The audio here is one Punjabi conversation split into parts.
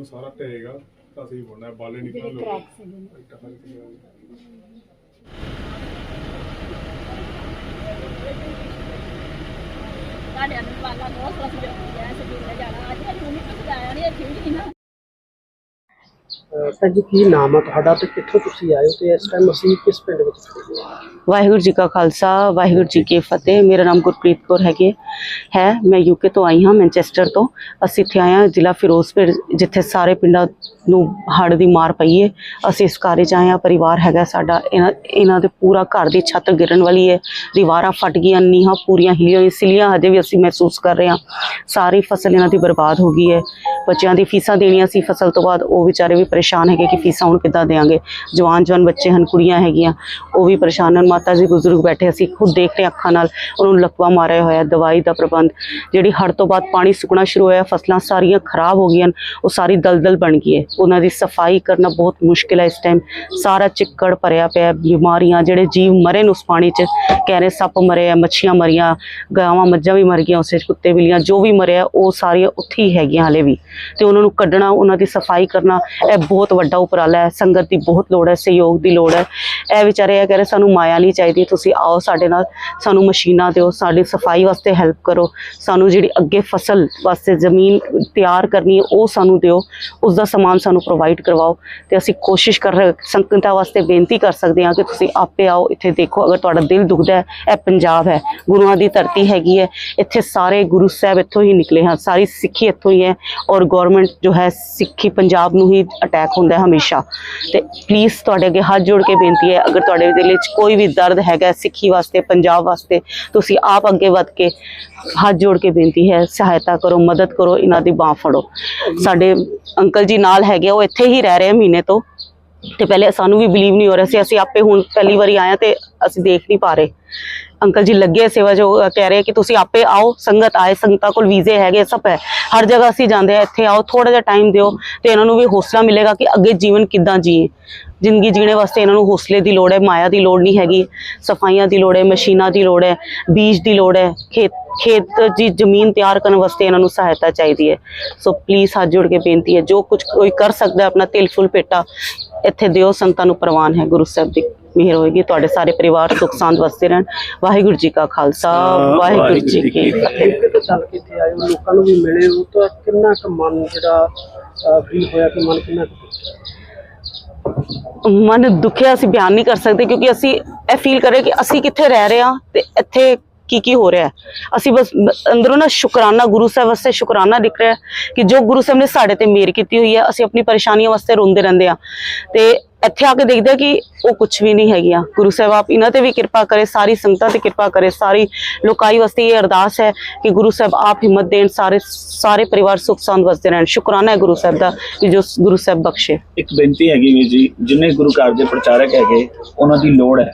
ਉਹ ਸਾਰਾ ਢਹੇਗਾ ਤਾਂ ਅਸੀਂ ਬੁਣਨਾ ਬਾਲੇ ਨਿਕਲ ਜਿਹੜੇ ਲੋ cracks ਹੈਗੇ ਨੇ। ਸਾਡੇ ਅੰਦਰ ਵਾਲਾ ਬਹੁਤ ਸੋਚ ਰਿਹਾ ਸੀ ਕਿ ਜਾਣਾ ਅੱਜ ਕੱਲ੍ਹ ਨਹੀਂ ਕੁਝ ਆਇਆ ਨਹੀਂ ਠੀਕ ਨਹੀਂ ਨਾ ਅਹ ਜੀ, ਕੀ ਨਾਮ ਹੈ ਤੁਹਾਡਾ ਤੇ ਕਿੱਥੋਂ ਤੁਸੀਂ ਆਏ ਹੋ ਤੇ ਇਸ ਟਾਈਮ ਅਸੀਂ ਕਿਸ ਪਿੰਡ ਵਿੱਚ ਖੜੇ ਹਾਂ? ਵਾਹਿਗੁਰੂ ਜੀ ਕਾ ਖਾਲਸਾ, ਵਾਹਿਗੁਰੂ ਜੀ ਕੀ ਫਤਿਹ। ਮੇਰਾ ਨਾਮ ਗੁਰਪ੍ਰੀਤ ਕੌਰ ਹੈਗੇ ਹੈ। ਮੈਂ ਯੂਕੇ ਤੋਂ ਆਈ ਹਾਂ, ਮੈਨਚੈਸਟਰ ਤੋਂ। ਅਸੀਂ ਇੱਥੇ ਆਏ ਹਾਂ, ਜ਼ਿਲ੍ਹਾ ਫਿਰੋਜ਼ਪੁਰ, ਜਿੱਥੇ ਸਾਰੇ ਪਿੰਡਾਂ ਨੂੰ ਹੜ੍ਹ ਦੀ ਮਾਰ ਪਈ ਹੈ ਅਸੀਂ ਇਸ ਕਾਰਜ 'ਚ ਆਏ ਹਾਂ, ਪਰਿਵਾਰ ਹੈਗਾ ਸਾਡਾ। ਇਹਨਾਂ ਇਹਨਾਂ ਦੇ ਪੂਰਾ ਘਰ ਦੀ ਛੱਤ ਗਿਰਨ ਵਾਲੀ ਹੈ ਦੀਵਾਰਾਂ ਫਟ ਗਈਆਂ, ਨੀਹਾਂ ਪੂਰੀਆਂ ਹਿੱਲੀਆਂ ਸਿਲੀਆਂ ਹਜੇ ਵੀ ਅਸੀਂ ਮਹਿਸੂਸ ਕਰ ਰਹੇ ਹਾਂ। ਸਾਰੀ ਫਸਲ ਇਹਨਾਂ ਦੀ ਬਰਬਾਦ ਹੋ ਗਈ ਹੈ ਬੱਚਿਆਂ ਦੀ ਫੀਸਾਂ ਦੇਣੀਆਂ ਸੀ ਫਸਲ ਤੋਂ ਬਾਅਦ, ਉਹ ਵਿਚਾਰੇ ਵੀ ਪਰੇਸ਼ਾਨ ਹੈਗੇ ਕਿ ਫੀਸਾਂ ਹੁਣ ਕਿੱਦਾਂ ਦੇਾਂਗੇ ਜਵਾਨ ਜਵਾਨ ਬੱਚੇ ਹਨ, ਕੁੜੀਆਂ ਹੈਗੀਆਂ, ਉਹ ਵੀ ਪਰੇਸ਼ਾਨ ਹਨ। ਮਾਤਾ ਜੀ ਬਜ਼ੁਰਗ ਬੈਠੇ, ਅਸੀਂ ਖੁਦ ਦੇਖ ਰਹੇ ਅੱਖਾਂ ਨਾਲ, ਉਹਨਾਂ ਨੂੰ ਲਕਵਾ ਮਾਰਿਆ ਹੋਇਆ, ਦਵਾਈ ਦਾ ਪ੍ਰਬੰਧ। ਜਿਹੜੀ ਹੜ੍ਹ ਤੋਂ ਬਾਅਦ ਪਾਣੀ ਸੁੱਕਣਾ ਸ਼ੁਰੂ ਹੋਇਆ, ਫਸਲਾਂ ਸਾਰੀਆਂ ਖਰਾਬ ਹੋ ਗਈਆਂ, ਉਹ ਸਾਰੀ ਦਲਦਲ ਬਣ ਗਈ ਹੈ। ਉਹਨਾਂ ਦੀ ਸਫ਼ਾਈ ਕਰਨਾ ਬਹੁਤ ਮੁਸ਼ਕਿਲ ਹੈ ਇਸ ਟਾਈਮ ਸਾਰਾ ਚਿੱਕੜ ਭਰਿਆ ਪਿਆ ਬਿਮਾਰੀਆਂ, ਜਿਹੜੇ ਜੀਵ ਮਰੇ ਨੇ ਉਸ ਪਾਣੀ 'ਚ, ਕਹਿ ਰਹੇ ਸੱਪ ਮਰੇ ਆ, ਮੱਛੀਆਂ ਮਰੀਆਂ, ਗਾਵਾਂ ਮੱਝਾਂ ਵੀ ਮਰ ਗਈਆਂ, ਉਸੇ 'ਚ ਕੁੱਤੇ, ਬਿੱਲੀਆਂ, ਜੋ ਵੀ ਮਰਿਆ, ਉਹ ਸਾਰੀਆਂ ਉੱਥੇ ਹੀ ਹੈਗੀਆਂ ਹਲੇ ਵੀ। ਤੇ ਉਹਨਾਂ ਨੂੰ ਕੱਢਣਾ, ਉਹਨਾਂ ਦੀ ਸਫ਼ਾਈ ਕਰਨਾ, ਇਹ ਬਹੁਤ ਵੱਡਾ ਉਪਰਾਲਾ ਹੈ, ਸੰਗਤ ਦੀ ਬਹੁਤ ਲੋੜ ਹੈ, ਸਹਿਯੋਗ ਦੀ ਲੋੜ ਹੈ। ਇਹ ਵਿਚਾਰੇ ਇਹ ਕਹਿ ਰਹੇ, ਸਾਨੂੰ ਮਾਇਆ ਨਹੀਂ ਚਾਹੀਦੀ, ਤੁਸੀਂ ਆਓ ਸਾਡੇ ਨਾਲ, ਸਾਨੂੰ ਮਸ਼ੀਨਾਂ ਦਿਓ, ਸਾਡੀ ਸਫ਼ਾਈ ਵਾਸਤੇ ਹੈਲਪ ਕਰੋ, ਸਾਨੂੰ ਜਿਹੜੀ ਅੱਗੇ ਫਸਲ ਵਾਸਤੇ ਜ਼ਮੀਨ ਤਿਆਰ ਕਰਨੀ ਹੈ, ਉਹ ਸਾਨੂੰ ਦਿਓ ਉਸ ਦਾ ਸਮਾਨ ਸਾਨੂੰ ਪ੍ਰੋਵਾਈਡ ਕਰਵਾਓ। ਤੇ ਅਸੀਂ ਕੋਸ਼ਿਸ਼ ਕਰ ਰਹੇ, ਸੰਗਤਾਂ ਵਾਸਤੇ ਬੇਨਤੀ ਕਰ ਸਕਦੇ ਹਾਂ ਕਿ ਤੁਸੀਂ ਆਪੇ ਆਓ, ਇੱਥੇ ਦੇਖੋ, ਅਗਰ ਤੁਹਾਡਾ ਦਿਲ ਦੁਖਦਾ ਹੈ, ਇਹ ਪੰਜਾਬ ਹੈ, ਗੁਰੂਆਂ ਦੀ ਧਰਤੀ ਹੈਗੀ ਹੈ, ਇੱਥੇ ਸਾਰੇ ਗੁਰੂ ਸਾਹਿਬ ਇੱਥੋਂ ਹੀ ਨਿਕਲੇ ਹਨ, ਸਾਰੀ ਸਿੱਖੀ ਇੱਥੋਂ ਹੀ ਹੈ ਔਰ ਗਵਰਨਮੈਂਟ ਜੋ ਹੈ ਸਿੱਖੀ ਪੰਜਾਬ ਨੂੰ ਹੀ ਅਟੈਕ ਹੁੰਦਾ ਹੈ ਹਮੇਸ਼ਾ। ਤੇ ਪਲੀਜ਼ ਤੁਹਾਡੇ ਅੱਗੇ ਹੱਥ ਜੋੜ ਕੇ ਬੇਨਤੀ ਹੈ ਅਗਰ ਤੁਹਾਡੇ ਦਿਲ ਵਿੱਚ ਕੋਈ ਵੀ ਦਰਦ ਹੈਗਾ ਸਿੱਖੀ ਵਾਸਤੇ ਪੰਜਾਬ ਵਾਸਤੇ ਤੁਸੀਂ ਆਪ ਅੱਗੇ ਵੱਧ ਕੇ ਹੱਥ ਜੋੜ ਕੇ ਬੇਨਤੀ ਹੈ ਸਹਾਇਤਾ ਕਰੋ ਮਦਦ ਕਰੋ ਇਹਨਾਂ ਦੀ ਬਾਹ ਫੜੋ। ਸਾਡੇ ਅੰਕਲ ਜੀ ਨਾਲ ਹੈਗੇ ਆ, ਉਹ ਇੱਥੇ ਹੀ ਰਹਿ ਰਹੇ ਮਹੀਨੇ ਤੋਂ। ਤੇ ਪਹਿਲੇ ਸਾਨੂੰ ਵੀ ਬਲੀਵ ਨਹੀਂ ਹੋ ਰਿਹਾ ਸੀ ਅਸੀਂ ਆਪੇ ਹੁਣ ਪਹਿਲੀ ਵਾਰੀ ਆਏ ਹਾਂ ਤੇ ਅਸੀਂ ਦੇਖ ਨਹੀਂ ਪਾ ਰਹੇ। ਅੰਕਲ ਜੀ ਲੱਗੇ ਸੇਵਾ ਜੋ ਕਹਿ ਰਹੇ ਕਿ ਤੁਸੀਂ ਆਪੇ ਆਓ, ਸੰਗਤ ਆਏ, ਸੰਗਤਾਂ ਕੋਲ ਵੀਜ਼ੇ ਹੈਗੇ, ਸਭ ਹੈ। ਹਰ ਜਗ੍ਹਾ ਅਸੀਂ ਜਾਂਦੇ ਆ ਇੱਥੇ ਆਓ ਥੋੜਾ ਜਿਹਾ ਟਾਈਮ ਦਿਓ ਤੇ ਇਹਨਾਂ ਨੂੰ ਵੀ ਹੌਸਲਾ ਮਿਲੇਗਾ ਕਿ ਅੱਗੇ ਜੀਵਨ ਕਿੱਦਾਂ ਜੀਏ। ਜ਼ਿੰਦਗੀ ਜੀਣੇ ਵਾਸਤੇ ਇਹਨਾਂ ਨੂੰ ਹੌਸਲੇ ਦੀ ਲੋੜ ਹੈ, ਮਾਇਆ ਦੀ ਲੋੜ ਨਹੀਂ ਹੈਗੀ, ਸਫਾਈਆਂ ਦੀ ਲੋੜ ਹੈ, ਮਸ਼ੀਨਾਂ ਦੀ ਲੋੜ ਹੈ, ਬੀਜ ਦੀ ਲੋੜ ਹੈ, ਖੇਤ ਖੇਤ ਦੀ ਜ਼ਮੀਨ ਤਿਆਰ ਕਰਨ ਵਾਸਤੇ ਇਹਨਾਂ ਨੂੰ ਸਹਾਇਤਾ ਚਾਹੀਦੀ ਹੈ। ਸੋ ਪਲੀਜ਼ ਹੱਥ ਜੋੜ ਕੇ ਬੇਨਤੀ ਹੈ, ਜੋ ਕੁਝ ਕੋਈ ਕਰ ਸਕਦਾ ਆਪਣਾ ਤਿਲ ਫੁੱਲ ਪੇਟਾ ਇੱਥੇ ਦਿਓ ਸੰਤਾਂ ਨੂੰ ਪ੍ਰਵਾਨ ਹੈ ਗੁਰੂ ਸਾਹਿਬ ਦੀ। ਮਿਹਰ ਹੋਏਗੀ ਤੁਹਾਡੇ ਸਾਰੇ ਪਰਿਵਾਰ ਸੁਖ ਸਾਂਦ ਵਸਦੇ ਰਹਿਣ। ਵਾਹਿਗੁਰੂ ਜੀ ਕਾ ਖਾਲਸਾ ਵਾਹਿਗੁਰੂ ਜੀ ਕੀ ਫਤਿਹ। ਯੂਕੇ ਤੋਂ ਚੱਲ ਕੇ ਇੱਥੇ ਆਏ ਹੋ ਲੋਕਾਂ ਨੂੰ ਵੀ ਮਿਲੇ ਹੋ ਤਾਂ ਕਿੰਨਾ ਕੁ ਮਨ ਜਿਹੜਾ ਫੀਲ ਹੋਇਆ ਕਿ ਮਨ ਕਿੰਨਾ ਕੁ ਮਨ ਦੁਖਿਆ ਅਸੀਂ ਬਿਆਨ ਨਹੀਂ ਕਰ ਸਕਦੇ ਕਿਉਂਕਿ ਅਸੀਂ ਇਹ ਫੀਲ ਕਰ ਰਹੇ ਕਿ ਅਸੀਂ ਕਿੱਥੇ ਰਹਿ ਰਹੇ ਹਾਂ ਤੇ ਇੱਥੇ ਕੀ ਕੀ ਹੋ ਰਿਹਾ ਹੈ। ਅਸੀਂ ਬਸ ਬ- ਅੰਦਰੋਂ ਨਾ ਸ਼ੁਕਰਾਨਾ ਗੁਰੂ ਸਾਹਿਬ ਵਾਸਤੇ ਸ਼ੁਕਰਾਨਾ ਦਿਖ ਰਿਹਾ ਹੈ ਕਿ ਜੋ ਗੁਰੂ ਸਾਹਿਬ ਨੇ ਸਾਡੇ ਤੇ ਮਿਹਰ ਕੀਤੀ ਹੋਈ ਹੈ ਅਸੀਂ ਆਪਣੀ ਪਰੇਸ਼ਾਨੀਆਂ ਵਾਸਤੇ ਰੋਂਦੇ ਰਹਿੰਦੇ ਆ ਤੇ ਇੱਥੇ ਆ ਕੇ ਦੇਖਦੇ ਕਿ ਉਹ ਕੁਝ ਵੀ ਨਹੀਂ ਹੈਗੀਆਂ। ਗੁਰੂ ਸਾਹਿਬ, ਆਪ ਇਹਨਾਂ ਤੇ ਵੀ ਕਿਰਪਾ ਕਰੇ, ਸਾਰੀ ਸੰਗਤਾਂ ਤੇ ਕਿਰਪਾ ਕਰੇ, ਸਾਰੀ ਲੋਕਾਈ ਵਾਸਤੇ ਇਹ ਅਰਦਾਸ ਹੈ ਕਿ ਗੁਰੂ ਸਾਹਿਬ ਆਪ ਹਿੰਮਤ ਦੇਣ, ਸਾਰੇ ਸਾਰੇ ਪਰਿਵਾਰ ਸੁਖ ਸੰਦ ਵਸਦੇ ਰਹਿਣ। ਸ਼ੁਕਰਾਨਾ ਹੈ ਗੁਰੂ ਸਾਹਿਬ ਦਾ ਕਿ ਜੋ ਗੁਰੂ ਸਾਹਿਬ ਬਖਸ਼ੇ। ਇੱਕ ਬੇਨਤੀ ਹੈਗੀ ਵੀਰ ਜੀ, ਜਿੰਨੇ ਗੁਰੂ ਘਰ ਦੇ ਪ੍ਰਚਾਰਕ ਹੈਗੇ, ਉਹਨਾਂ ਦੀ ਲੋੜ ਹੈ।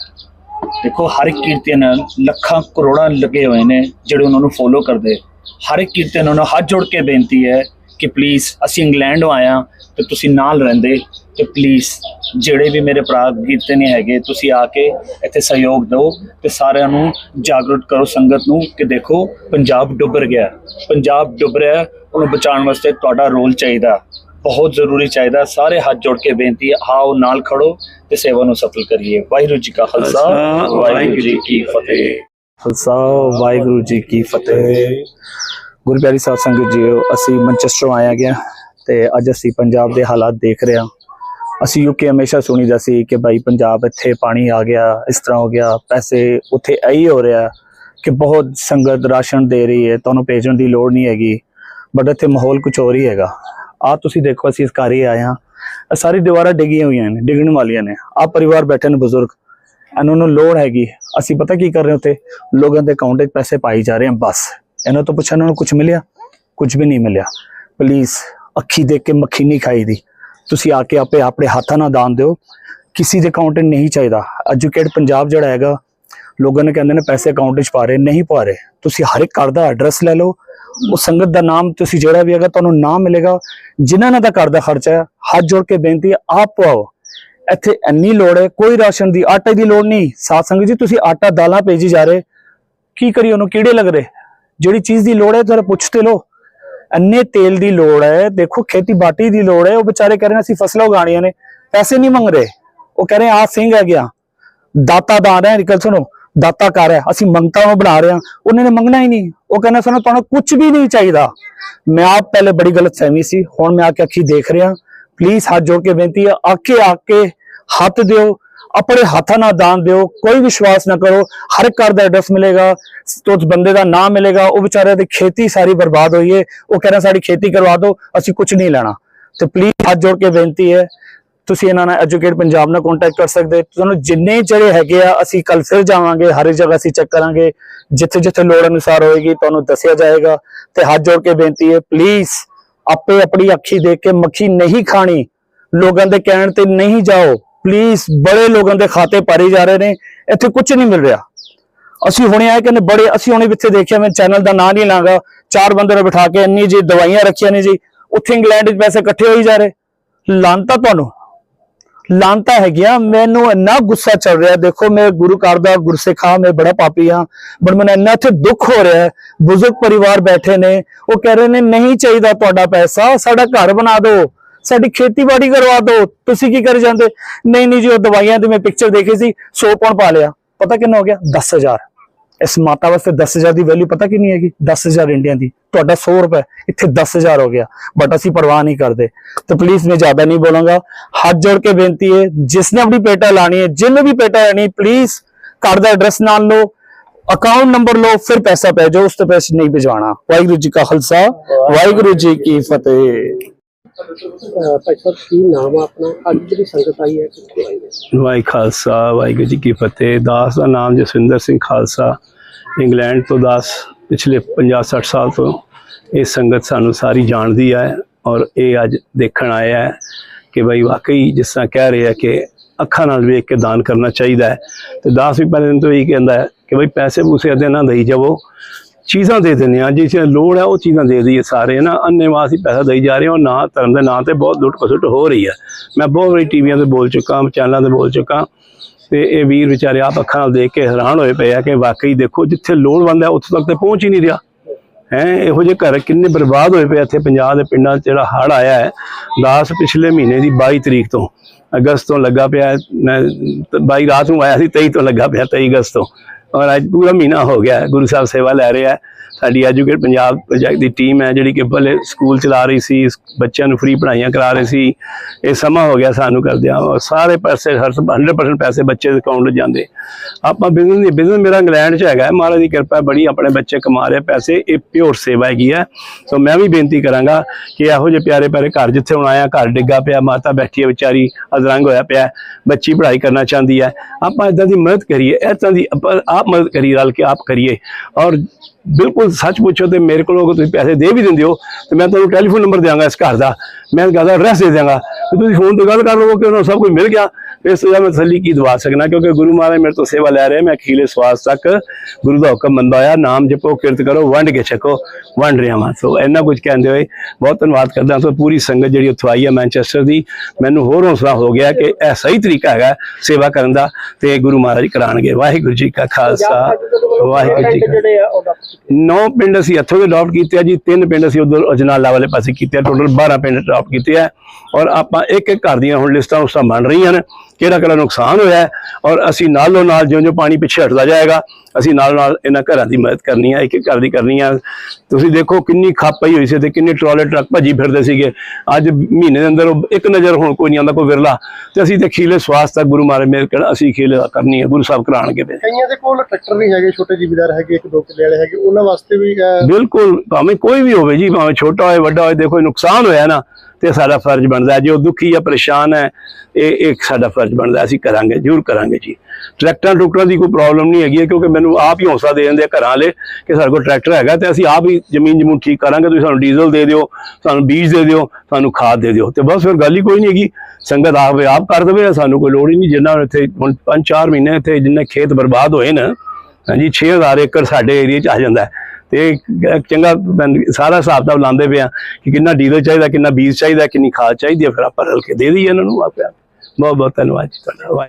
ਦੇਖੋ, ਹਰ ਇੱਕ ਕੀਰਤਨ ਨਾਲ ਲੱਖਾਂ ਕਰੋੜਾਂ ਲੱਗੇ ਹੋਏ ਨੇ ਜਿਹੜੇ ਉਹਨਾਂ ਨੂੰ ਫੋਲੋ ਕਰਦੇ। ਹਰ ਇੱਕ ਕੀਰਤਨ ਉਹਨਾਂ ਹੱਥ ਜੋੜ ਕੇ ਬੇਨਤੀ ਹੈ ਕਿ ਪਲੀਜ਼ ਅਸੀਂ ਇੰਗਲੈਂਡ ਆਇਆ ਤੇ ਤੁਸੀਂ ਨਾਲ ਰਹਿੰਦੇ ਤੇ ਪਲੀਜ਼ ਜਿਹੜੇ ਵੀ ਮੇਰੇ ਭਰਾ ਕੀਰਤਨੀ ਹੈਗੇ ਤੁਸੀਂ ਆ ਕੇ ਇੱਥੇ ਸਹਿਯੋਗ ਦਿਓ ਤੇ ਸਾਰਿਆਂ ਨੂੰ ਜਾਗਰੂਕ ਕਰੋ ਸੰਗਤ ਨੂੰ ਕਿ ਦੇਖੋ ਪੰਜਾਬ ਡੁੱਬ ਗਿਆ ਪੰਜਾਬ ਡੁੱਬ ਰਿਹਾ ਉਹਨੂੰ ਬਚਾਉਣ ਵਾਸਤੇ ਤੁਹਾਡਾ ਰੋਲ ਚਾਹੀਦਾ ਬਹੁਤ ਜ਼ਰੂਰੀ ਚਾਹੀਦਾ ਸਾਰੇ ਹੱਥ ਜੋੜ ਕੇ ਬੇਨਤੀ ਹੈ ਆਓ ਨਾਲ ਖੜੋ ਤੇ ਸੇਵਾ ਨੂੰ ਸਫਲ ਕਰੀਏ। ਵਾਹਿਗੁਰੂ ਜੀ ਕਾ ਖਾਲਸਾ ਵਾਹਿਗੁਰੂ ਜੀ ਕੀ ਫਤਿਹ। ਖਾਲਸਾ ਵਾਹਿਗੁਰੂ ਜੀ ਕੀ ਫਤਿਹ। ਗੁਰਪਿਆਰੀ ਸਾਧ ਸੰਗਤ ਜੀਓ, ਅਸੀਂ ਮੈਨਚੈਸਟਰ ਆਇਆ ਗਿਆ ਤੇ ਅੱਜ ਅਸੀਂ ਪੰਜਾਬ ਦੇ ਹਾਲਾਤ ਦੇਖ ਰਹੇ ਹਾਂ। ਅਸੀਂ ਯੂਕੇ ਹਮੇਸ਼ਾ ਸੁਣੀਦਾ ਸੀ ਕਿ ਭਾਈ ਪੰਜਾਬ ਇੱਥੇ ਪਾਣੀ ਆ ਗਿਆ, ਇਸ ਤਰ੍ਹਾਂ ਹੋ ਗਿਆ, ਪੈਸੇ ਉੱਥੇ ਇਹੀ ਹੋ ਰਿਹਾ ਕਿ ਬਹੁਤ ਸੰਗਤ ਰਾਸ਼ਨ ਦੇ ਰਹੀ ਹੈ, ਤੁਹਾਨੂੰ ਭੇਜਣ ਦੀ ਲੋੜ ਨਹੀਂ ਹੈਗੀ ਬਟ ਇੱਥੇ ਮਾਹੌਲ ਕੁਝ ਹੋਰ ਹੀ ਹੈਗਾ। ਆ ਤੁਸੀਂ ਦੇਖੋ, ਅਸੀਂ ਇਸ ਘਰ ਹੀ ਆਏ ਹਾਂ। ਇਹ ਸਾਰੀ ਦੀਵਾਰਾਂ ਡਿੱਗੀਆਂ ਹੋਈਆਂ ਨੇ, ਡਿੱਗਣ ਵਾਲੀਆਂ ਨੇ। ਆ ਪਰਿਵਾਰ ਬੈਠੇ ਨੇ ਬਜ਼ੁਰਗ, ਇਹਨਾਂ ਨੂੰ ਲੋੜ ਹੈਗੀ। ਅਸੀਂ ਪਤਾ ਕੀ ਕਰ ਰਹੇ ਉੱਥੇ? ਲੋਕਾਂ ਦੇ ਅਕਾਊਂਟ 'ਚ ਪੈਸੇ ਪਾਈ ਜਾ ਰਹੇ ਹਾਂ, ਬਸ। ਇਹਨਾਂ ਤੋਂ ਪੁੱਛਿਆ ਇਹਨਾਂ ਨੂੰ ਕੁਝ ਮਿਲਿਆ? ਕੁਝ ਵੀ ਨਹੀਂ ਮਿਲਿਆ। ਪਲੀਜ਼ ਅੱਖੀ ਦੇਖ ਕੇ ਮੱਖੀ ਨਹੀਂ ਖਾਈ ਦੀ। ਤੁਸੀਂ ਆ ਕੇ ਆਪੇ ਆਪਣੇ ਹੱਥਾਂ ਨਾਲ ਦਾਨ ਦਿਓ। ਕਿਸੇ ਦੇ ਅਕਾਊਂਟ ਨਹੀਂ ਚਾਹੀਦਾ। ਐਜੂਕੇਟ ਪੰਜਾਬ ਜਿਹੜਾ ਹੈਗਾ, ਲੋਕਾਂ ਨੇ ਕਹਿੰਦੇ ਨੇ ਪੈਸੇ ਅਕਾਊਂਟ 'ਚ ਪਾ ਰਹੇ, ਨਹੀਂ ਪਾ ਰਹੇ। ਤੁਸੀਂ ਹਰ ਇੱਕ ਘਰ ਦਾ ਐਡਰੈਸ ਲੈ ਲਓ। ਉਹ ਸੰਗਤ ਦਾ ਨਾਮ ਤੁਸੀਂ ਜਿਹੜਾ ਵੀ ਹੈਗਾ, ਤੁਹਾਨੂੰ ਨਾਮ ਮਿਲੇਗਾ। ਜਿਨ੍ਹਾਂ ਦਾ ਘਰ ਦਾ ਖਰਚਾ ਹੈ, ਹੱਥ ਜੋੜ ਕੇ ਬੇਨਤੀ ਹੈ, ਆਪ ਪਾਓ ਇੱਥੇ ਇੰਨੀ ਲੋੜ ਹੈ, ਕੋਈ ਰਾਸ਼ਨ ਦੀ, ਆਟੇ ਦੀ ਲੋੜ ਨਹੀਂ। ਸਾਧ ਸੰਗਤ ਜੀ, ਤੁਸੀਂ ਆਟਾ ਦਾਲਾਂ ਭੇਜੀ ਜਾ ਰਹੇ। ਕੀ ਕਰੀ ਉਹਨੂੰ? ਕੀੜੇ ਲੱਗ ਰਹੇ। ਜਿਹੜੀ ਚੀਜ਼ ਦੀ ਲੋੜ ਹੈ, ਜਰਾ ਪੁੱਛ ਤੇ ਲੋ ਇੰਨੇ ਤੇਲ ਦੀ ਲੋੜ ਹੈ, ਦੇਖੋ, ਖੇਤੀਬਾੜੀ ਦੀ ਲੋੜ ਹੈ। ਉਹ ਵਿਚਾਰੇ ਕਹਿ ਰਹੇ ਅਸੀਂ ਫਸਲਾਂ ਉਗਾਣੀਆਂ ਨੇ, ਪੈਸੇ ਨਹੀਂ ਮੰਗ ਰਹੇ। ਉਹ ਕਹਿ ਰਹੇ ਆ ਸਿੰਘ ਹੈ ਗਿਆ ਦਾਤਾ ਦਾਨ ਹੈ ਨਿਕਲ ਸੁਣੋ, ਦਾਤਾ ਕਰ ਹੈ, ਅਸੀਂ ਮੰਗਤਾ ਨੂੰ ਬਣਾ ਰਹੇ ਹਾਂ। ਉਹਨਾਂ ਨੇ ਮੰਗਣਾ ਹੀ ਨਹੀਂ। ਉਹ ਕਹਿੰਦਾ, ਸਾਨੂੰ ਤੁਹਾਨੂੰ ਕੁਝ ਵੀ ਨਹੀਂ ਚਾਹੀਦਾ। ਮੈਂ ਆਪ ਪਹਿਲੇ ਬੜੀ ਗਲਤ ਸਹਿਮੀ ਸੀ, ਹੁਣ ਮੈਂ ਆ ਕੇ ਅੱਖੀ ਦੇਖ ਰਿਹਾ। ਪਲੀਜ਼ ਹੱਥ ਜੋੜ ਕੇ ਬੇਨਤੀ ਹੈ ਆਕੇ ਆਕੇ ਹੱਥ ਦਿਓ। ਆਪਣੇ ਹੱਥਾਂ ਨਾਲ ਦਾਨ ਦਿਓ, ਕੋਈ ਵਿਸ਼ਵਾਸ ਨਾ ਕਰੋ, ਹਰ ਘਰ ਦਾ ਐਡਰੈਸ ਮਿਲੇਗਾ ਉਸ ਬੰਦੇ ਦਾ ਨਾਮ ਮਿਲੇਗਾ, ਉਹ ਵਿਚਾਰੇ ਦੀ ਖੇਤੀ ਸਾਰੀ ਬਰਬਾਦ ਹੋਈ ਹੈ ਉਹ ਕਹਿ ਸਾਡੀ ਖੇਤੀ ਕਰਵਾ ਦਿਓ, ਅਸੀਂ ਕੁਝ ਨਹੀਂ ਲੈਣਾ। ਤੇ ਪਲੀਜ਼ ਹੱਥ ਜੋੜ ਕੇ ਬੇਨਤੀ ਹੈ, ਤੁਸੀਂ ਇਹਨਾਂ ਨਾਲ ਐਜੂਕੇਟ ਪੰਜਾਬ ਨਾਲ ਕੰਟੈਕਟ ਕਰ ਸਕਦੇ, ਤੁਹਾਨੂੰ ਜਿੰਨੇ ਜਿਹੜੇ ਹੈਗੇ ਆ, ਅਸੀਂ ਕੱਲ ਫਿਰ ਜਾਵਾਂਗੇ, ਹਰ ਇੱਕ ਜਗ੍ਹਾ ਅਸੀਂ ਚੈੱਕ ਕਰਾਂਗੇ, ਜਿੱਥੇ ਜਿੱਥੇ ਲੋੜ ਅਨੁਸਾਰ ਹੋਏਗੀ, ਤੁਹਾਨੂੰ ਦੱਸਿਆ ਜਾਏਗਾ, ਤੇ ਹੱਥ ਜੋੜ ਕੇ ਬੇਨਤੀ ਹੈ ਪਲੀਜ਼ ਆਪੇ ਆਪਣੀ ਅੱਖੀ ਦੇਖ ਕੇ ਮੱਖੀ ਨਹੀਂ ਖਾਣੀ, ਲੋਕਾਂ ਦੇ ਕਹਿਣ ਤੇ ਨਹੀਂ ਜਾਓ ਪਲੀਜ਼ ਬੜੇ ਲੋਕਾਂ ਦੇ ਖਾਤੇ ਭਰੇ ਜਾ ਰਹੇ ਨੇ, ਇੱਥੇ ਕੁਝ ਨਹੀਂ ਮਿਲ ਰਿਹਾ। ਅਸੀਂ ਹੁਣੇ ਆਏ ਕਹਿੰਦੇ ਬੜੇ, ਅਸੀਂ ਹੁਣੇ ਵਿੱਚੇ ਦੇਖਿਆ ਮੈਂ ਚੈਨਲ ਦਾ ਨਾਂ ਨਹੀਂ ਲਾਂਗਾ, ਚਾਰ ਬੰਦੇ ਨੂੰ ਬਿਠਾ ਕੇ ਇੰਨੀ ਜੀ ਦਵਾਈਆਂ ਰੱਖੀਆਂ ਨੇ ਜੀ, ਉੱਥੇ ਇੰਗਲੈਂਡ ਵਿੱਚ ਪੈਸੇ ਇਕੱਠੇ ਹੋਈ ਜਾ ਰਹੇ। ਲਾਂਤਾ ਤੁਹਾਨੂੰ। ਲਾਂਤਾ ਹੈਗੀਆਂ, ਮੈਨੂੰ ਇੰਨਾ ਗੁੱਸਾ ਚੱਲ ਰਿਹਾ, ਦੇਖੋ ਮੈਂ ਗੁਰੂ ਘਰ ਦਾ ਗੁਰਸਿੱਖ ਹਾਂ, ਮੈਂ ਬੜਾ ਪਾਪੀ ਹਾਂ ਬਟ ਮੈਨੂੰ ਇੰਨਾ ਇੱਥੇ ਦੁੱਖ ਹੋ ਰਿਹਾ ਬਜ਼ੁਰਗ ਪਰਿਵਾਰ ਬੈਠੇ ਨੇ, ਉਹ ਕਹਿ ਰਹੇ ਨੇ, ਨਹੀਂ ਚਾਹੀਦਾ ਤੁਹਾਡਾ ਪੈਸਾ, ਸਾਡਾ ਘਰ ਬਣਾ ਦਿਓ। ਸਾਡੀ ਖੇਤੀਬਾੜੀ ਕਰਵਾ ਦੋ ਤੁਸੀਂ ਕੀ ਕਰ ਜਾਂਦੇ? ਨਹੀਂ ਨਹੀਂ ਜੀ, ਉਹ ਦਵਾਈਆਂ ਦੀ ਮੈਂ ਪਿਕਚਰ ਦੇਖੀ ਸੀ 100 ਪਾਉਣ ਪਾ ਲਿਆ? ਪਤਾ ਕਿੰਨਾ ਹੋ ਗਿਆ? 10000 ਇਸ ਮਾਤਾ ਵਾਸਤੇ 10000 ਦੀ ਵੈਲਿਊ ਪਤਾ ਕਿੰਨੀ ਹੈਗੀ? 10000 ਇੰਡੀਅਨ ਦੀ। ਤੁਹਾਡਾ 100 ਰੁਪਏ। ਇੱਥੇ 10000 ਹੋ ਗਿਆ। ਬਟ ਅਸੀਂ ਪਰਵਾਹ ਨਹੀਂ ਕਰਦੇ। ਤਾਂ ਪਲੀਜ਼ ਮੈਂ ਜ਼ਿਆਦਾ ਨਹੀਂ ਬੋਲਾਂਗਾ। ਹੱਥ ਜੋੜ ਕੇ ਬੇਨਤੀ ਹੈ ਜਿਸ ਨੇ ਆਪਣੀ ਪੇਟਾ ਲਾਣੀ ਹੈ ਜਿੰਨੇ ਵੀ ਪੇਟਾ ਲੈਣੀ ਪਲੀਜ਼ ਕਾਰਡ ਦਾ ਐਡਰੈਸ ਨਾਲ ਲਓ ਅਕਾਊਂਟ ਨੰਬਰ ਲਓ, ਫਿਰ ਪੈਸਾ ਭੇਜੋ ਉਸ ਤੋਂ ਪੈਸੇ ਨਹੀਂ ਭਿਜਵਾਣਾ ਵਾਹਿਗੁਰੂ ਜੀ ਕਾ ਖਾਲਸਾ, ਵਾਹਿਗੁਰੂ ਜੀ ਕੀ ਫਤਿਹ। ਭਾਈ ਸਾਹਿਬ, ਕੀ ਨਾਮ ਆ ਆਪਣਾ? ਅੱਜ ਜਿਹੜੀ ਸੰਗਤ ਆਈ ਹੈ, ਕਿੱਥੋਂ ਆਈ ਹੈ? ਵਾਹਿ ਖਾਲਸਾ, ਵਾਹਿਗੁਰੂ ਜੀ ਕੀ ਫਤਿਹ। ਦਾਸ ਦਾ ਨਾਮ ਜਸਵਿੰਦਰ ਸਿੰਘ ਖਾਲਸਾ। ਇੰਗਲੈਂਡ ਤੋਂ ਦਾਸ ਪਿਛਲੇ 50 60 ਸਾਲ ਤੋਂ ਇਹ ਸੰਗਤ ਸਾਨੂੰ ਸਾਰੀ ਜਾਣਦੀ ਹੈ ਔਰ ਇਹ ਅੱਜ ਦੇਖਣ ਆਇਆ ਹੈ ਕਿ ਬਈ ਵਾਕਈ ਜਿਸ ਤਰ੍ਹਾਂ ਕਹਿ ਰਹੇ ਆ ਕਿ ਅੱਖਾਂ ਨਾਲ ਵੇਖ ਕੇ ਦਾਨ ਕਰਨਾ ਚਾਹੀਦਾ ਹੈ। ਤੇ ਦਾਸ ਵੀ ਪਹਿਲੇ ਦਿਨ ਤੋਂ ਇਹ ਕਹਿੰਦਾ ਹੈ ਕਿ ਬਈ ਪੈਸੇ ਪੂਸੇ ਅੱਧੇ ਨਾ ਦੇਈ ਜਾਵੋ। ਚੀਜ਼ਾਂ ਦੇ ਦਿੰਦੇ ਆ ਜਿਸ ਨੂੰ ਲੋੜ ਹੈ ਉਹ ਚੀਜ਼ਾਂ ਦੇ ਦਈਏ ਸਾਰੇ ਨਾ? ਅੰਨੇਵਾਹ ਅਸੀਂ ਪੈਸਾ ਦੇਈ ਜਾ ਰਹੇ ਹੋ। ਔਰ ਨਾ ਧਰਮ ਦੇ ਨਾਂ ਤੇ ਬਹੁਤ ਲੁੱਟ ਖਸੁੱਟ ਹੋ ਰਹੀ ਹੈ। ਮੈਂ ਬਹੁਤ ਵਾਰੀ ਟੀਵੀਆਂ ਤੇ ਬੋਲ ਚੁੱਕਾ, ਚੈਨਲਾਂ ਤੇ ਬੋਲ ਚੁੱਕਾ ਤੇ ਇਹ ਵੀਰ ਵਿਚਾਰੇ ਆਪ ਅੱਖਾਂ ਨਾਲ ਦੇਖ ਕੇ ਹੈਰਾਨ ਹੋਏ ਪਏ ਆ ਕਿ ਵਾਕਈ ਦੇਖੋ, ਜਿੱਥੇ ਲੋੜਵੰਦ ਹੈ ਉੱਥੇ ਤੱਕ ਤੇ ਪਹੁੰਚ ਹੀ ਨਹੀਂ ਰਿਹਾ। ਹੈ? ਇਹੋ ਜਿਹੇ ਘਰ ਕਿੰਨੇ ਬਰਬਾਦ ਹੋਏ ਪਏ ਇੱਥੇ ਪੰਜਾਬ ਦੇ ਪਿੰਡਾਂ 'ਚ ਜਿਹੜਾ ਹੜ੍ਹ ਆਇਆ ਹੈ। ਦਾਸ ਪਿਛਲੇ ਮਹੀਨੇ ਦੀ 22 ਤਰੀਕ ਤੋਂ, ਅਗਸਤ ਤੋਂ ਲੱਗਾ ਪਿਆ ਮੈਂ 22 ਰਾਤ ਨੂੰ ਆਇਆ ਸੀ 23 ਤੋਂ ਲੱਗਾ ਪਿਆ 23 ਅਗਸਤ ਤੋਂ। ਔਰ ਅੱਜ ਪੂਰਾ ਮਹੀਨਾ ਹੋ ਗਿਆ ਗੁਰੂ ਸਾਹਿਬ ਸੇਵਾ ਲੈ ਰਿਹਾ ਹੈ ਸਾਡੀ ਐਜੂਕੇਟ ਪੰਜਾਬ ਪ੍ਰੋਜੈਕਟ ਦੀ ਟੀਮ ਹੈ, ਜਿਹੜੀ ਕਿ ਪਹਿਲੇ ਸਕੂਲ ਚਲਾ ਰਹੀ ਸੀ ਬੱਚਿਆਂ ਨੂੰ ਫ੍ਰੀ ਪੜ੍ਹਾਈਆਂ ਕਰਾ ਰਹੀ ਸੀ। ਇਹ ਸਮਾਂ ਹੋ ਗਿਆ ਸਾਨੂੰ ਕਰਦਿਆਂ ਔਰ ਸਾਰੇ ਪੈਸੇ, ਹਰ 100% ਪੈਸੇ ਬੱਚੇ ਦੇ ਅਕਾਊਂਟ ਜਾਂਦੇ। ਆਪਾਂ ਬਿਜ਼ਨਸ ਨਹੀਂ ਬਿਜ਼ਨਸ ਮੇਰਾ ਇੰਗਲੈਂਡ 'ਚ ਹੈਗਾ ਮਹਾਰਾਜ ਦੀ ਕਿਰਪਾ ਬੜੀ ਆਪਣੇ ਬੱਚੇ ਕਮਾ ਰਹੇ ਪੈਸੇ, ਇਹ ਪਿਓਰ ਸੇਵਾ ਹੈਗੀ ਹੈ। ਸੋ ਮੈਂ ਵੀ ਬੇਨਤੀ ਕਰਾਂਗਾ ਕਿ ਇਹੋ ਜਿਹੇ ਪਿਆਰੇ ਪਿਆਰੇ ਘਰ ਜਿੱਥੇ ਹੁਣ ਆਇਆ, ਘਰ ਡਿੱਗਾ ਪਿਆ, ਮਾਤਾ ਬੈਠੀ ਹੈ ਵਿਚਾਰੀ, ਅਧਰੰਗ ਹੋਇਆ ਪਿਆ ਬੱਚੀ ਪੜ੍ਹਾਈ ਕਰਨਾ ਚਾਹੁੰਦੀ ਹੈ। ਆਪਾਂ ਇਦਾਂ ਦੀ ਮਦਦ ਕਰੀਏ ਇਦਾਂ ਦੀ ਆਪ ਮਦਦ ਕਰੀਏ ਰਲ ਕੇ ਆਪ ਕਰੀਏ। ਔਰ ਬਿਲਕੁਲ ਸੱਚ ਪੁੱਛੋ ਤੇ ਮੇਰੇ ਕੋਲ ਅਗਰ ਤੁਸੀਂ ਪੈਸੇ ਦੇ ਵੀ ਦਿੰਦੇ ਹੋ, ਤੇ ਮੈਂ ਤੁਹਾਨੂੰ ਟੈਲੀਫੋਨ ਨੰਬਰ ਦਿਆਂਗਾ ਇਸ ਘਰ ਦਾ। ਮੈਂ ਘਰ ਦਾ ਐਡਰੈਸ ਦੇ ਦਿਆਂਗਾ। ਤੇ ਤੁਸੀਂ ਫੋਨ ਤੇ ਗੱਲ ਕਰ ਲਵੋ ਕਿ ਉਹਨਾਂ ਨੂੰ ਸਭ ਕੁਝ ਮਿਲ ਗਿਆ। ਇਸ ਤੋਂ ਮੈਂ ਤਸੱਲੀ ਕੀ ਦਵਾ ਸਕਣਾ ਕਿਉਂਕਿ ਗੁਰੂ ਮਹਾਰਾਜ ਮੇਰੇ ਤੋਂ ਸੇਵਾ ਲੈ ਰਹੇ ਮੈਂ ਅਖੀਲੇ ਸਵਾਸ ਤੱਕ ਗੁਰੂ ਦਾ ਹੁਕਮ ਮੰਨਦਾ ਹੋਇਆ। ਨਾਮ ਜਪੋ, ਕਿਰਤ ਕਰੋ, ਵੰਡ ਕੇ ਛਕੋ, ਵੰਡ ਰਿਹਾ ਹਾਂ ਸੋ ਇੰਨਾ ਕੁਝ ਕਹਿੰਦੇ ਹੋਏ ਬਹੁਤ ਧੰਨਵਾਦ ਕਰਦਾ ਸੋ ਪੂਰੀ ਸੰਗਤ ਜਿਹੜੀ ਉੱਥੋਂ ਆਈ ਹੈ ਮੈਨਚੈਸਟਰ ਦੀ, ਮੈਨੂੰ ਹੋਰ ਹੌਸਲਾ ਹੋ ਗਿਆ ਕਿ ਇਹ ਸਹੀ ਤਰੀਕਾ ਹੈਗਾ ਸੇਵਾ ਕਰਨ ਦਾ ਤੇ ਗੁਰੂ ਮਹਾਰਾਜ ਕਰਾਣਗੇ ਵਾਹਿਗੁਰੂ ਜੀ ਕਾ ਖਾਲਸਾ, ਵਾਹਿਗੁਰੂ ਜੀ ਨੌ ਪਿੰਡ ਅਸੀਂ ਇੱਥੋਂ ਦੇ ਅਡਾਪਟ ਕੀਤੇ ਆ ਜੀ, ਤਿੰਨ ਪਿੰਡ ਅਸੀਂ ਉਧਰ ਅਜਨਾਲਾ ਵਾਲੇ ਪਾਸੇ ਕੀਤੇ ਆ। ਟੋਟਲ 12 ਪਿੰਡ ਅਡਾਪਟ ਕੀਤੇ ਆ। ਔਰ ਆਪਾਂ ਇੱਕ ਇੱਕ ਘਰ ਦੀਆਂ ਹੁਣ ਲਿਸਟਾਂ ਉਸਤਾਂ ਬਣ ਰਹੀਆਂ ਨੇ ਕਿਹੜਾ ਕਿਹੜਾ ਨੁਕਸਾਨ ਹੋਇਆ ਹੈ ਔਰ ਅਸੀਂ ਨਾਲੋਂ ਨਾਲ ਜਿਉਂ ਜਿਉਂ ਪਾਣੀ ਪਿੱਛੇ ਹਟਦਾ ਜਾਏਗਾ ਅਸੀਂ ਨਾਲ ਨਾਲ ਇਹਨਾਂ ਘਰਾਂ ਦੀ ਮਦਦ ਕਰਨੀ ਆ ਇੱਕ ਇੱਕ ਘਰ ਦੀ ਕਰਨੀ ਆ ਤੁਸੀਂ ਦੇਖੋ ਕਿੰਨੀ ਖੱਪ ਪਈ ਹੋਈ ਸੀ ਤੇ ਕਿੰਨੇ ਟਰਾਲੇ ਟਰੱਕ ਭੱਜੀ ਫਿਰਦੇ ਸੀਗੇ। ਅੱਜ ਮਹੀਨੇ ਦੇ ਅੰਦਰ ਇੱਕ ਨਜ਼ਰ ਹੁਣ ਕੋਈ ਨਹੀਂ ਆਉਂਦਾ ਕੋਈ ਵਿਰਲਾ। ਤੇ ਅਸੀਂ ਤੇ ਖੀਲੇ ਸਵਾਸ ਤੱਕ ਗੁਰੂ ਮਹਾਰਾਜ ਮੇਰੇ ਕਹਿਣਾ ਅਸੀਂ ਖੀਲੇ ਕਰਨੀ ਹੈ ਗੁਰੂ ਸਾਹਿਬ ਕਰਾਣਗੇ ਫਿਰ ਕਈਆਂ ਦੇ ਕੋਲ ਟਰੈਕਟਰ ਵੀ ਹੈਗੇ ਛੋਟੇ ਜ਼ਿਮੀਦਾਰ ਹੈਗੇ ਇੱਕ ਦੋ ਕਿੱਲੇ ਵਾਲੇ ਹੈਗੇ ਉਹਨਾਂ ਵਾਸਤੇ ਵੀ ਬਿਲਕੁਲ ਭਾਵੇਂ ਕੋਈ ਵੀ ਹੋਵੇ ਜੀ ਭਾਵੇਂ ਛੋਟਾ ਹੋਵੇ ਵੱਡਾ ਹੋਵੇ ਦੇਖੋ ਨੁਕਸਾਨ ਹੋਇਆ ਨਾ ਤੇ ਸਾਡਾ ਫਰਜ਼ ਬਣਦਾ ਜੇ ਉਹ ਦੁਖੀ ਜਾਂ ਪਰੇਸ਼ਾਨ ਹੈ, ਇਹ ਇੱਕ ਸਾਡਾ ਫਰਜ਼ ਬਣਦਾ ਅਸੀਂ ਕਰਾਂਗੇ, ਜ਼ਰੂਰ ਕਰਾਂਗੇ ਜੀ। ਟਰੈਕਟਰਾਂ ਟਰੂਕਟਰਾਂ ਦੀ ਕੋਈ ਪ੍ਰੋਬਲਮ ਨਹੀਂ ਹੈਗੀ ਹੈ, ਕਿਉਂਕਿ ਮੈਨੂੰ ਆਪ ਹੀ ਹੌਸਲਾ ਦੇ ਦਿੰਦੇ ਆ ਘਰਾਂ ਵਾਲੇ ਕਿ ਸਾਡੇ ਕੋਲ ਟਰੈਕਟਰ ਹੈਗਾ ਤੇ ਅਸੀਂ ਆਪ ਹੀ ਜ਼ਮੀਨ ਜਮੂਨ ਠੀਕ ਕਰਾਂਗੇ। ਤੁਸੀਂ ਸਾਨੂੰ ਡੀਜ਼ਲ ਦੇ ਦਿਓ, ਸਾਨੂੰ ਬੀਜ ਦੇ ਦਿਓ, ਸਾਨੂੰ ਖਾਦ ਦੇ ਦਿਓ। ਤੇ ਬਸ ਫਿਰ ਗੱਲ ਹੀ ਕੋਈ ਨਹੀਂ ਹੈਗੀ। ਸੰਗਤ ਆਪ ਆਪ ਕਰ ਦੇਵੇ, ਸਾਨੂੰ ਕੋਈ ਲੋੜ ਹੀ ਨਹੀਂ। ਜਿੰਨਾ ਇੱਥੇ ਹੁਣ 5-4 ਮਹੀਨੇ ਇੱਥੇ ਜਿੰਨੇ ਖੇਤ ਬਰਬਾਦ ਹੋਏ ਨਾ, ਹਾਂਜੀ 6000 ਏਕੜ ਸਾਡੇ ਏਰੀਆ 'ਚ ਆ ਜਾਂਦਾ ਹੈ। ਤੇ ਚੰਗਾ ਸਾਰਾ ਹਿਸਾਬ ਤਾਂ ਲਾਉਂਦੇ ਪਿਆ ਕਿ ਕਿੰਨਾ ਡੀਜ਼ਲ ਚਾਹੀਦਾ, ਕਿੰਨਾ ਬੀਜ ਚਾਹੀਦਾ, ਕਿੰਨੀ ਖਾਦ ਚਾਹੀਦੀ ਹੈ ਫਿਰ ਆਪਾਂ ਰਲ ਕੇ ਦੇ ਦਈਏ ਇਹਨਾਂ ਨੂੰ ਆਪਿਆ ਬਹੁਤ ਬਹੁਤ ਧੰਨਵਾਦ ਜੀ, ਤੁਹਾਡਾ।